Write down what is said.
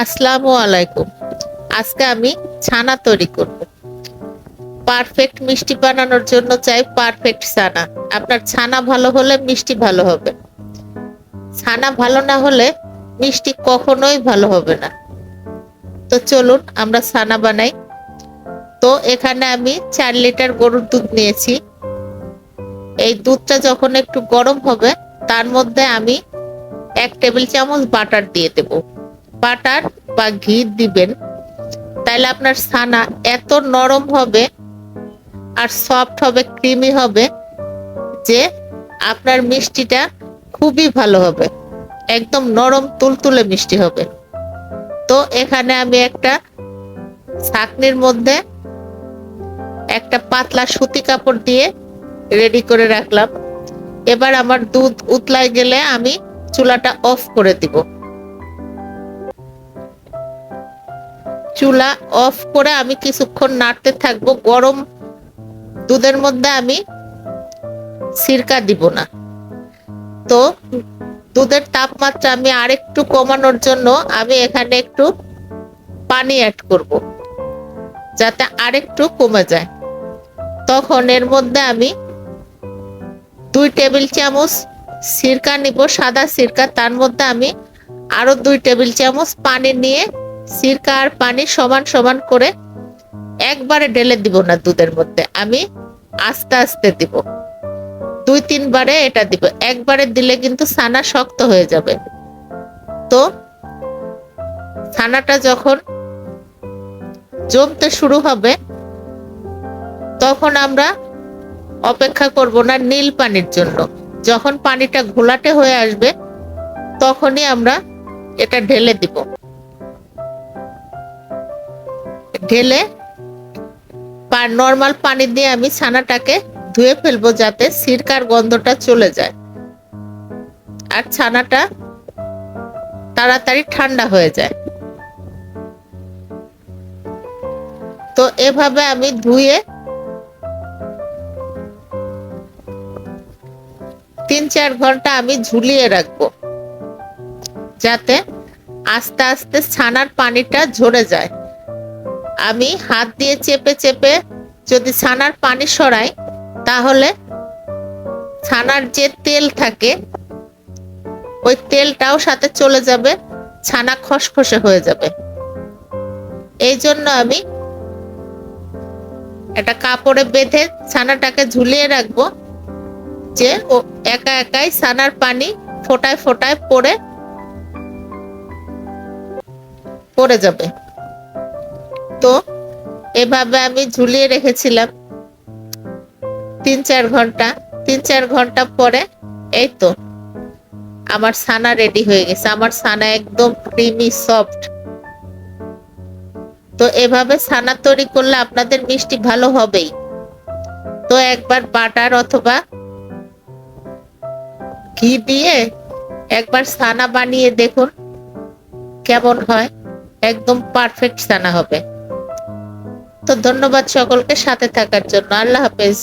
আসসালামু আলাইকুম। আজকে আমি ছানা তৈরি করব। পারফেক্ট মিষ্টি বানানোর জন্য চাই পারফেক্ট ছানা। আপনার ছানা ভালো হলে মিষ্টি ভালো হবে। ছানা ভালো না হলে মিষ্টি কখনোই ভালো হবে না। তো চলুন আমরা ছানা বানাই। তো এখানে আমি চার লিটার গরুর দুধ নিয়েছি। এই দুধটা যখন একটু গরম হবে, তার মধ্যে আমি এক টেবিল চামচ বাটার দিয়ে দেবো। বাটার বা ঘি দিবেন তাহলে আপনার ছানা এত নরম হবে আর সফট হবে ক্রিমি হবে যে আপনার মিষ্টিটা খুবই ভালো হবে। একদম নরম তুলতুলে মিষ্টি হবে। তো এখানে আমি একটা ছাকনির মধ্যে একটা পাতলা সুতি কাপড় দিয়ে রেডি করে রাখলাম। এবার আমার দুধ উতলায় গেলে আমি চুলাটা অফ করে দিব। চুলা অফ করে আমি কিছুক্ষণ নাড়তে থাকব। গরম দুধের মধ্যে আমি সিরকা দিব না। তো দুধের তাপমাত্রা আমি আরেকটু কমানোর জন্য আমি এখানে একটু পানি অ্যাড করব, যাতে আরেকটু কমে যায়। তখন এর মধ্যে আমি দুই টেবিল চামচ সিরকা নিব, সাদা সিরকা। তার মধ্যে আমি আরও দুই টেবিল চামচ পানি নিয়ে সিরকা আর পানি সমান সমান করে একবারে ঢেলে দিব না দুধের মধ্যে, আমি আস্তে আস্তে দিব। দুই তিনবারে এটা দিব, একবারে দিলে কিন্তু ছানা শক্ত হয়ে যাবে। তো ছানাটা যখন জমতে শুরু হবে, তখন আমরা অপেক্ষা করব না নীল পানির জন্য। যখন পানিটা ঘোলাটে হয়ে আসবে, তখনই আমরা এটা ঢেলে দিব। ঢেলে নর্মাল পানি দিয়ে আমি ছানাটাকে ধুয়ে ফেলব যাতে সিরকার গন্ধটা চলে যায়। আর ছানাটা তাড়াতাড়ি ঠান্ডা হয়ে যায়। তো এভাবে আমি ধুয়ে তিন চার ঘণ্টা আমি ঝুলিয়ে রাখব। যাতে আস্তে আস্তে ছানার পানিটা ঝরে যায়। আমি হাত দিয়ে চেপে চেপে যদি ছানার পানি সরাই, তাহলে ছানার যে তেল থাকে, ওই তেলটাও সাথে চলে যাবে, ছানা খসখসে হয়ে যাবে। এই জন্য আমি একটা কাপড়ে বেঁধে ছানাটাকে ঝুলিয়ে রাখব, যে ও একা একাই ছানার পানি ফোটায় ফোটায় পড়ে পড়ে যাবে। তো এভাবে আমি ঝুলিয়ে রেখেছিলাম। তিন চার ঘণ্টা। তিন চার ঘণ্টা পরে এই তো, আমার ছানা রেডি হয়ে গেছে। আমার ছানা একদম ক্রিমি সফট তো এভাবে ছানা তৈরি করলে আপনাদের মিষ্টি ভালো হবেই। তো একবার বাটার অথবা ঘি দিয়ে একবার ছানা বানিয়ে দেখুন, কেমন হয়। একদম পারফেক্ট ছানা হবে। তো ধন্যবাদ সকলকে সাথে থাকার জন্য। আল্লাহ হাফেজ।